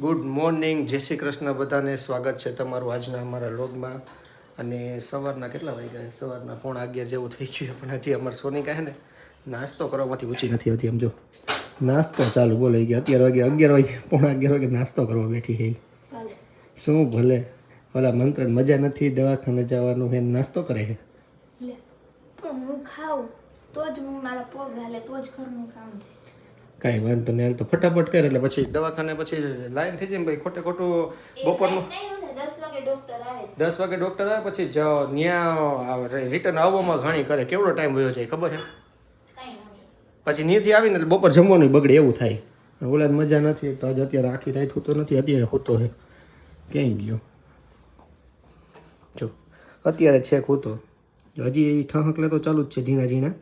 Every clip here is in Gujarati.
ગુડ મોર્નિંગ, જય શ્રી કૃષ્ણ. બધાને સ્વાગત છે તમારું આજના અમારા લોગમાં. અને સવારના કેટલા વાગ્યા? સવારના પોણા અગિયાર જેવું થઈ ગયું પણ હજી અમારે સોની કહે ને, નાસ્તો કરવામાંથી ઊંચી નથી આવતી એમ જો. નાસ્તો ચાલુ બોલાઈ ગયા. અત્યાર વાગે, અગિયાર વાગે, પોણા અગિયાર વાગે નાસ્તો કરવા બેઠી હે શું ભલે? ઓલા મંત્ર મજા નથી, દવાખાને જવાનું હે નાસ્તો કરે છે? હું ખાઉં. તો જ મારા પગ હાલે, તો જ ઘરનું કામ થાય. કાંઈ વાંધો નહીં હાલ તો ફટાફટ કરે એટલે પછી દવાખાને પછી લાઈન થઈ જાય ને ભાઈ ખોટે ખોટું બપોરનું દસ વાગે ડોક્ટર આવે. પછી જ ત્યાં રિટર્ન આવવામાં ઘણી કરે. કેવડો ટાઈમ વયો જાય ખબર છે. પછી નીથી આવીને એટલે બપોર જમવાનું બગડે એવું થાય. ઓલા મજા નથી તો આજે અત્યારે આખી રાત હોતો નથી અત્યારે હોતો હે ક્યાંય ગયો? જો અત્યારે છેક હોતો. હજી એ ઠહકલે તો ચાલુ જ છે ઝીણા ઝીણા.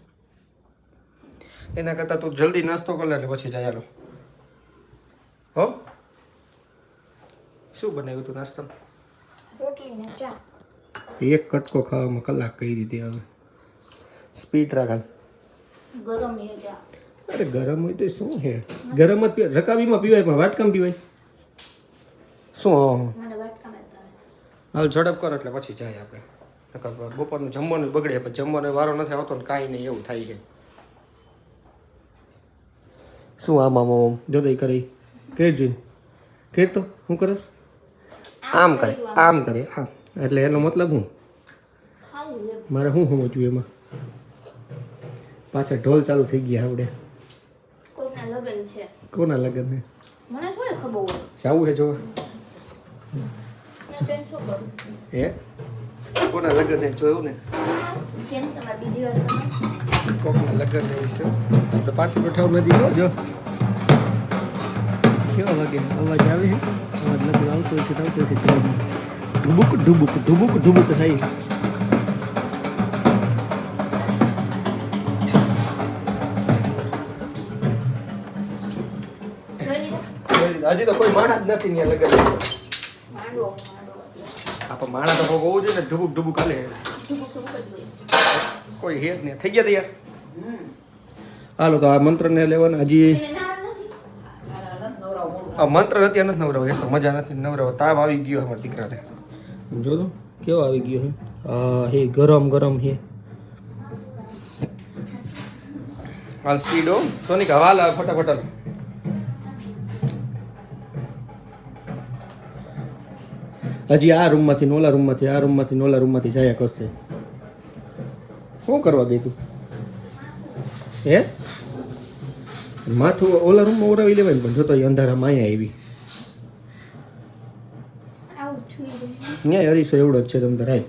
એના કરતાં તું જલ્દી નાસ્તો કરી લે પછી જાય હાલો હો? શું બનાવ્યું તું નાસ્તામાં? રોટલી ચા. એક કટકો ખાવામાં કલાક કહી દીધી હવે. સ્પીડ રાખ ગરમ અરે ગરમ હોય તો શું છે? ગરમ જ રકાબીમાં પીવાય પણ વાટકામ પીવાય. શું હાલ ઝડપ કરો એટલે પછી જાય આપણે. બપોરનું જમવાનું બગડે પણ જમવાનો વારો નથી આવતો ને કાંઈ નહીં એવું થાય છે. શું આમ આમ આમ જોદઈ કરી. કે જોઈને કે તો? શું કરસ? આમ કરે આમ કરે આમ એટલે એનો મતલબ હું? મારે શું સમજવું એમાં? પાછા ઢોલ ચાલુ થઈ ગયા આવડે. કોઈકના લગ્ન છે? કોના લગન ને મને થોડી ખબર હોય. જાવું છે જોવા? હે? કોના લગ્ન ને જોયું ને કેમ તમારે બીજી વાર તમે કોકના લગ્ન ને વિશે આપણે પાર્ટી બેઠાવ નથી હો જો કેવા વાગે અવાજ આવે છે અવાજ લગભગ આવતો હશે તો આવતો હશે ઢુબુક ઢુબુક ઢુબુક ઢુબુક થાય જોઈ લીધા હજી તો કોઈ માણસ જ નથી ત્યાં લગ્ન માંડવો માંડવો આપણે માણસ તો હોવું જોઈએ ને ઢુબુક ઢુબુક હાલે કોઈ હેત નહીં. થઈ ગયા તૈયાર? હાલો તો આ મંત્રને લેવાના હજી. આ મંત્ર નથી નથી નવરાવ. એક તો મજા નથી નવરાવ. તાવ આવી ગયો અમારા દીકરાને. જો તો કેવો આવી ગયો હે આ હે ગરમ ગરમ હે. હાલ સ્પીડો સોનિક હવા લાવ ફટાફટ હજી આ રૂમમાંથી નોલા રૂમમાંથી આ રૂમમાંથી નોલા રૂમમાંથી જાય કરશે. શું કરવા ગઈ તું? હે? માથું ઓલા રૂમમાં ઓરાવી લેવાય પણ જોતો એ અંધારામાં અહીંયા આવી. ન્યાય અરીસો એવડો જ છે તમ તો રાય.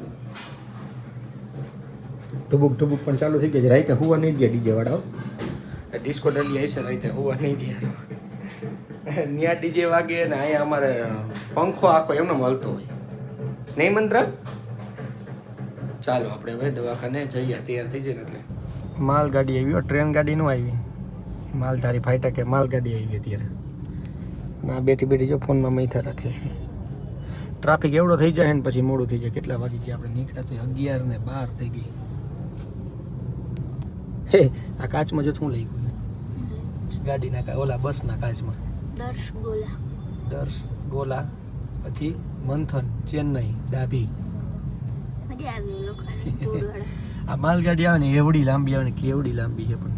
ઢુબુક ઢુબુક પણ ચાલુ થઈ ગઈ છે. રાઈતે હોવા નહીં દે ડીજે વાળા ડિસ્કો ડલી આવી છે રાઈતે હોવા નહીં દે. ન્યા ડીજે વાગે ને અહીંયા અમારે પંખો આખો એમને મળતો હોય. નહીં મંત્ર? ચાલો, આપણે હવે દવાખાને જઈએ, તૈયાર થઈ જાય એટલે. માલગાડી આવી ટ્રેન ગાડી નું આવી. માલધારી ફાઈટા કે માલગાડી આવી અત્યારે. ના બેઠી બેઠી જો ફોનમાં મૈથા રાખે. ટ્રાફિક એવડો થઈ જાય ને પછી મોડું થઈ જાય. કેટલા વાગી ગયા આપણે? નીકળ્યા તો અગિયાર ને બાર થઈ ગઈ. હે, આ કાચમાં જો શું લઈ ગયું ગાડીના કાચ ઓલા બસના કાચમાં? દર્શ ગોલા. દર્શ ગોલા પછી મંથન ચેન્નઈ ડાભી. આ માલગાડી આવે ને એવડી લાંબી આવે ને કેવડી લાંબી છે પણ.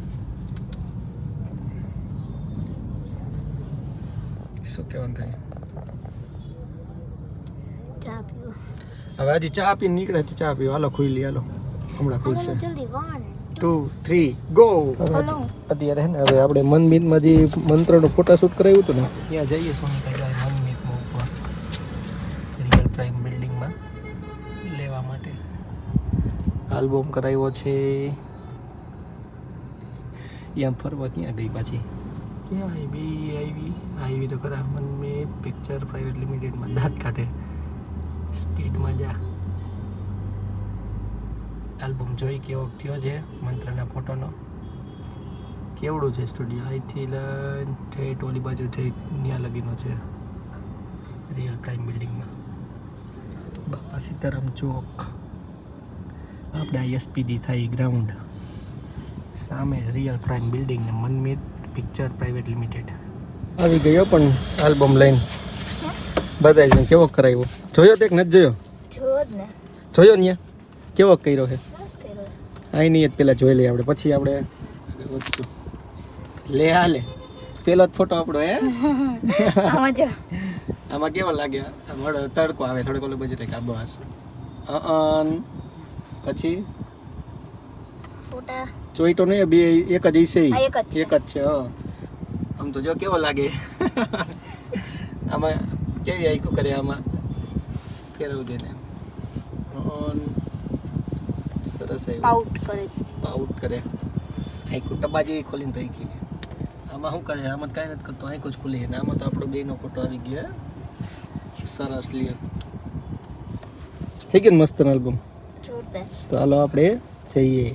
શું કહેવાનું થાય? હવે આજે ચા પીને નીકળે તો ચા પીવા. હાલો ખુલી હાલો. હમણાં ખુલશે. જલ્દી ટુ થ્રી ગો અત્યારે હે ને હવે આપણે મનમીતમાં જે મંત્રનો ફોટોશૂટ કરાવ્યું હતું ને ત્યાં જઈએ સોનીતાઈ મનમીતમાં ઉપર રિયલ પ્રાઇમ બિલ્ડિંગમાં લેવા માટે. આલ્બમ કરાવ્યો છે. ત્યાં ફરવા ક્યાં ગઈ પાછી? ક્યાં આવી? આવી? આવી તો ખરા મનમીત પિક્ચર પ્રાઇવેટ લિમિટેડમાં દાંત કાઢે. સ્પીડમાં જા. આલ્બમ જોઈ કેવો થયો છે મંત્રના ફોટોનો? કેવડું છે સ્ટુડિયો? અહીંથી થઈ ટોલી બાજુ થઈ ત્યાં લગીનો છે. રિયલ પ્રાઇમ બિલ્ડિંગમાં બાપા સીતારામ ચોક. આપણે આઈએસપીડી એસપીડી થાય ગ્રાઉન્ડ સામે રિયલ પ્રાઇમ બિલ્ડિંગ ને મનમીત પિક્ચર પ્રાઇવેટ લિમિટેડ આવી ગયો પણ આલ્બમ લઈને. બધાય કેવો કરાવ્યો જોયો તે નથી જોયો? જો ને. જોયો ને કેવો કર્યો છે? આઈ નહીં પેલા જોઈ લઈએ આપણે. પછી આપણે આગળ વધશું. લે હાલે. પેલો જ ફોટો આપણો હે? આમાં કેવો લાગે? તડકો આવે થોડોક ઓલું બજે કે બસ પછી? ચોઈટો નહીં બે એક જ ઈસે એક જ છે. જ હા. આમ તો જો કેવો લાગે? આમાં કેવી આઈકું કરે આમાં? ફેરવું દે સરસ પાઉટ કરે. પાઉટ કરે. આખું ટબા જેવી ખોલીને ગઈ આમાં શું કરે? આમાં કાંઈ નથી કરતો. આખું જ ખુલી ને આમાં તો આપણો બેનો ફોટો આવી ગયો સરસ લ્યો. થઈ ગયું મસ્ત આલ્બમ તો હાલો આપણે જઈએ.